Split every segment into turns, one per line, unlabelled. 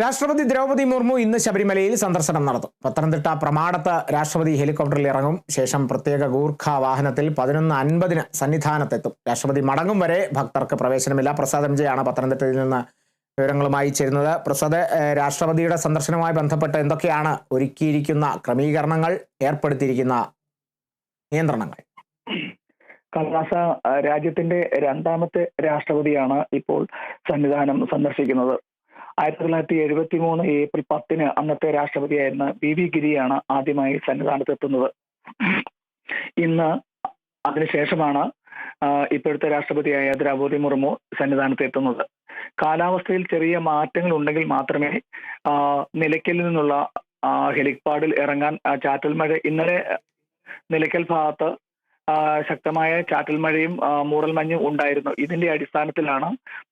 രാഷ്ട്രപതി ദ്രൗപദി മുർമു ഇന്ന് ശബരിമലയിൽ സന്ദർശനം നടത്തും. പത്തനംതിട്ട പ്രമാടത്ത് രാഷ്ട്രപതി ഹെലികോപ്റ്ററിൽ ഇറങ്ങും. ശേഷം പ്രത്യേക ഗൂർഖ വാഹനത്തിൽ പതിനൊന്ന് അൻപതിന് സന്നിധാനത്തെത്തും. രാഷ്ട്രപതി മടങ്ങും വരെ ഭക്തർക്ക് പ്രവേശനമില്ല. പ്രസാദ് ജെയാണ് പത്തനംതിട്ടയിൽ നിന്ന് വിവരങ്ങളുമായി ചേരുന്നത്. പ്രസാദ് രാഷ്ട്രപതിയുടെ സന്ദർശനവുമായി ബന്ധപ്പെട്ട് എന്തൊക്കെയാണ് ഒരുക്കിയിരിക്കുന്ന ക്രമീകരണങ്ങൾ ഏർപ്പെടുത്തിയിരിക്കുന്ന നിയന്ത്രണങ്ങൾ?
കലാസ രാജ്യത്തിന്റെ രണ്ടാമത്തെ രാഷ്ട്രപതിയാണ് ഇപ്പോൾ സന്നിധാനം സന്ദർശിക്കുന്നത്. ആയിരത്തി തൊള്ളായിരത്തി എഴുപത്തി മൂന്ന് ഏപ്രിൽ പത്തിന് അന്നത്തെ രാഷ്ട്രപതിയായിരുന്ന ബി വി ഗിരിയാണ് ആദ്യമായി സന്നിധാനത്തെത്തുന്നത്. ഇന്ന് അതിനുശേഷമാണ് ഇപ്പോഴത്തെ രാഷ്ട്രപതിയായ ദ്രൗപദി മുർമു സന്നിധാനത്ത് എത്തുന്നത് കാലാവസ്ഥയിൽ ചെറിയ മാറ്റങ്ങൾ ഉണ്ടെങ്കിൽ മാത്രമേ നിലയ്ക്കലിൽ നിന്നുള്ള ഹെലിപ്പാഡിൽ ഇറങ്ങാൻ ചാറ്റൽ മഴ ഇന്നലെ നിലയ്ക്കൽ ഭാഗത്ത് ശക്തമായ ചാറ്റൽ മഴയും മൂടൽ മഞ്ഞും ഉണ്ടായിരുന്നു. ഇതിന്റെ അടിസ്ഥാനത്തിലാണ്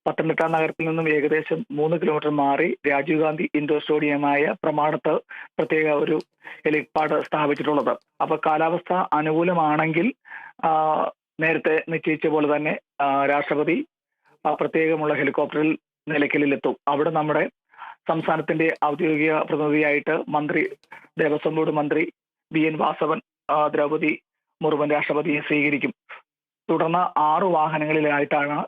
പത്തനംതിട്ട നഗരത്തിൽ നിന്നും ഏകദേശം മൂന്ന് കിലോമീറ്റർ മാറി രാജീവ് ഗാന്ധി ഇൻഡോർ സ്റ്റേഡിയമായ പ്രമാണത്ത് പ്രത്യേക ഒരു ഹെലിപ്പാഡ് സ്ഥാപിച്ചിട്ടുള്ളത്. അപ്പൊ കാലാവസ്ഥ അനുകൂലമാണെങ്കിൽ നേരത്തെ നിശ്ചയിച്ച പോലെ തന്നെ രാഷ്ട്രപതി പ്രത്യേകമുള്ള ഹെലികോപ്റ്ററിൽ നിലയ്ക്കലിലെത്തും. അവിടെ നമ്മുടെ സംസ്ഥാനത്തിന്റെ ഔദ്യോഗിക പ്രതിനിധിയായിട്ട് മന്ത്രി ദേവസ്വം ബോർഡ് മന്ത്രി വി എൻ വാസവൻ ആ, ദ്രൗപദി മുർമൻ രാഷ്ട്രപതിയെ സ്വീകരിക്കും. തുടർന്ന് ആറു വാഹനങ്ങളിലായിട്ടാണ്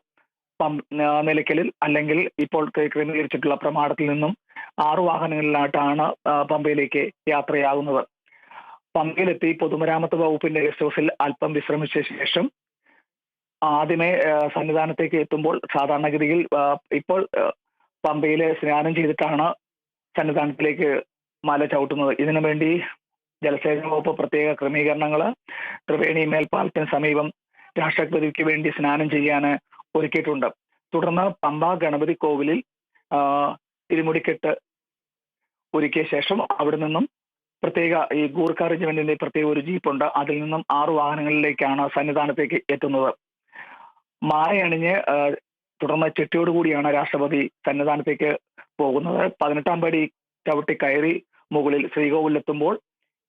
നിലയ്ക്കലിൽ അല്ലെങ്കിൽ ഇപ്പോൾ ക്ര- ക്രമീകരിച്ചിട്ടുള്ള പ്രമാണത്തിൽ നിന്നും ആറു വാഹനങ്ങളിലായിട്ടാണ് പമ്പയിലേക്ക് യാത്രയാകുന്നത് പമ്പയിലെത്തി പൊതുമരാമത്ത് വകുപ്പിന്റെ ഗസ്റ്റ് ഹൗസിൽ അല്പം വിശ്രമിച്ച ശേഷം ആദ്യമേ സന്നിധാനത്തേക്ക് എത്തുമ്പോൾ സാധാരണഗതിയിൽ ഇപ്പോൾ പമ്പയിൽ സ്നാനം ചെയ്തിട്ടാണ് സന്നിധാനത്തിലേക്ക് മല ചവിട്ടുന്നത്. ഇതിനു വേണ്ടി ജലസേചന വകുപ്പ് പ്രത്യേക ക്രമീകരണങ്ങൾ ത്രിവേണി മേൽപ്പാലത്തിന് സമീപം രാഷ്ട്രപതിക്ക് വേണ്ടി സ്നാനം ചെയ്യാൻ ഒരുക്കിയിട്ടുണ്ട്. തുടർന്ന് പമ്പ ഗണപതി കോവിലിൽ തിരുമുടിക്കെട്ട് ഒരുക്കിയ ശേഷം അവിടെ നിന്നും പ്രത്യേക ഈ ഗൂർഖ റെജിമെന്റിന്റെ പ്രത്യേക ഒരു ജീപ്പുണ്ട്. അതിൽ നിന്നും ആറ് വാഹനങ്ങളിലേക്കാണ് സന്നിധാനത്തേക്ക് എത്തുന്നത്. മാലയണിഞ്ഞ് തുടർന്ന് ചെട്ടിയോട് കൂടിയാണ് രാഷ്ട്രപതി സന്നിധാനത്തേക്ക് പോകുന്നത്. പതിനെട്ടാം പടി ചവിട്ടി കയറി മുകളിൽ ശ്രീകോവിലെത്തുമ്പോൾ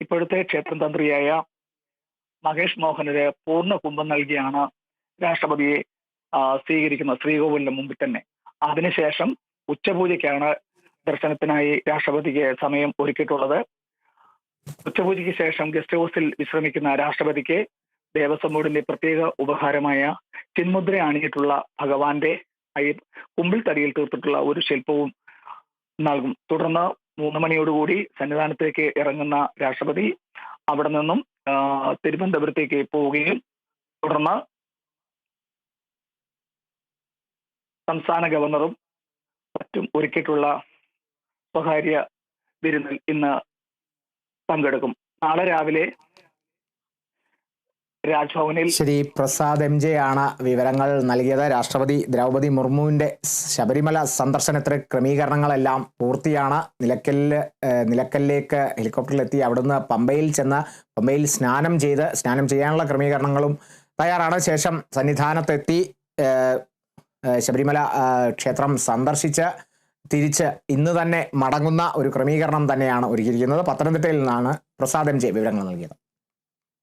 ഇപ്പോഴത്തെ ക്ഷേത്രം തന്ത്രിയായ മഹേഷ് മോഹനര് പൂർണ കുംഭം നൽകിയാണ് രാഷ്ട്രപതിയെ സ്വീകരിക്കുന്നത് ശ്രീകോവിലിന് മുമ്പിൽ തന്നെ. അതിനുശേഷം ഉച്ചപൂജയ്ക്കാണ് ദർശനത്തിനായി രാഷ്ട്രപതിക്ക് സമയം ഒരുക്കിയിട്ടുള്ളത്. ഉച്ചപൂജയ്ക്ക് ശേഷം ഗസ്റ്റ് ഹൗസിൽ വിശ്രമിക്കുന്ന രാഷ്ട്രപതിക്ക് ദേവസ്വം ബോർഡിന്റെ പ്രത്യേക ഉപഹാരമായ ചിന്മുദ്ര അണിഞ്ഞിട്ടുള്ള ഭഗവാന്റെ കുമ്പിൾ തടിയിൽ തീർത്തിട്ടുള്ള ഒരു ശില്പവും നൽകും. തുടർന്ന് മൂന്ന് മണിയോടുകൂടി സന്നിധാനത്തേക്ക് ഇറങ്ങുന്ന രാഷ്ട്രപതി അവിടെ നിന്നും തിരുവനന്തപുരത്തേക്ക് പോവുകയും തുടർന്ന് സംസ്ഥാന ഗവർണറും മറ്റും ഒരുക്കിയിട്ടുള്ള സ്വകാര്യ വിരുന്നിൽ ഇന്ന് പങ്കെടുക്കും. നാളെ രാവിലെ രാജ്ഭവനിൽ
ശ്രീ പ്രസാദ് എം ജെ ആണ് വിവരങ്ങൾ നൽകിയത്. രാഷ്ട്രപതി ദ്രൗപദി മുർമുവിന്റെ ശബരിമല സന്ദർശനത്തിന് ക്രമീകരണങ്ങളെല്ലാം പൂർത്തിയാണ്. നിലക്കലിൽ നിലക്കലിലേക്ക് ഹെലികോപ്റ്ററിലെത്തി അവിടുന്ന് പമ്പയിൽ ചെന്ന് പമ്പയിൽ സ്നാനം ചെയ്ത് സ്നാനം ചെയ്യാനുള്ള ക്രമീകരണങ്ങളും തയ്യാറാണ്. ശേഷം സന്നിധാനത്തെത്തി ശബരിമല ക്ഷേത്രം സന്ദർശിച്ച് തിരിച്ച് ഇന്ന് തന്നെ മടങ്ങുന്ന ഒരു ക്രമീകരണം തന്നെയാണ് ഒരുക്കിയിരിക്കുന്നത്. പത്തനംതിട്ടയിൽ നിന്നാണ് പ്രസാദ് എം ജെ വിവരങ്ങൾ നൽകിയത്.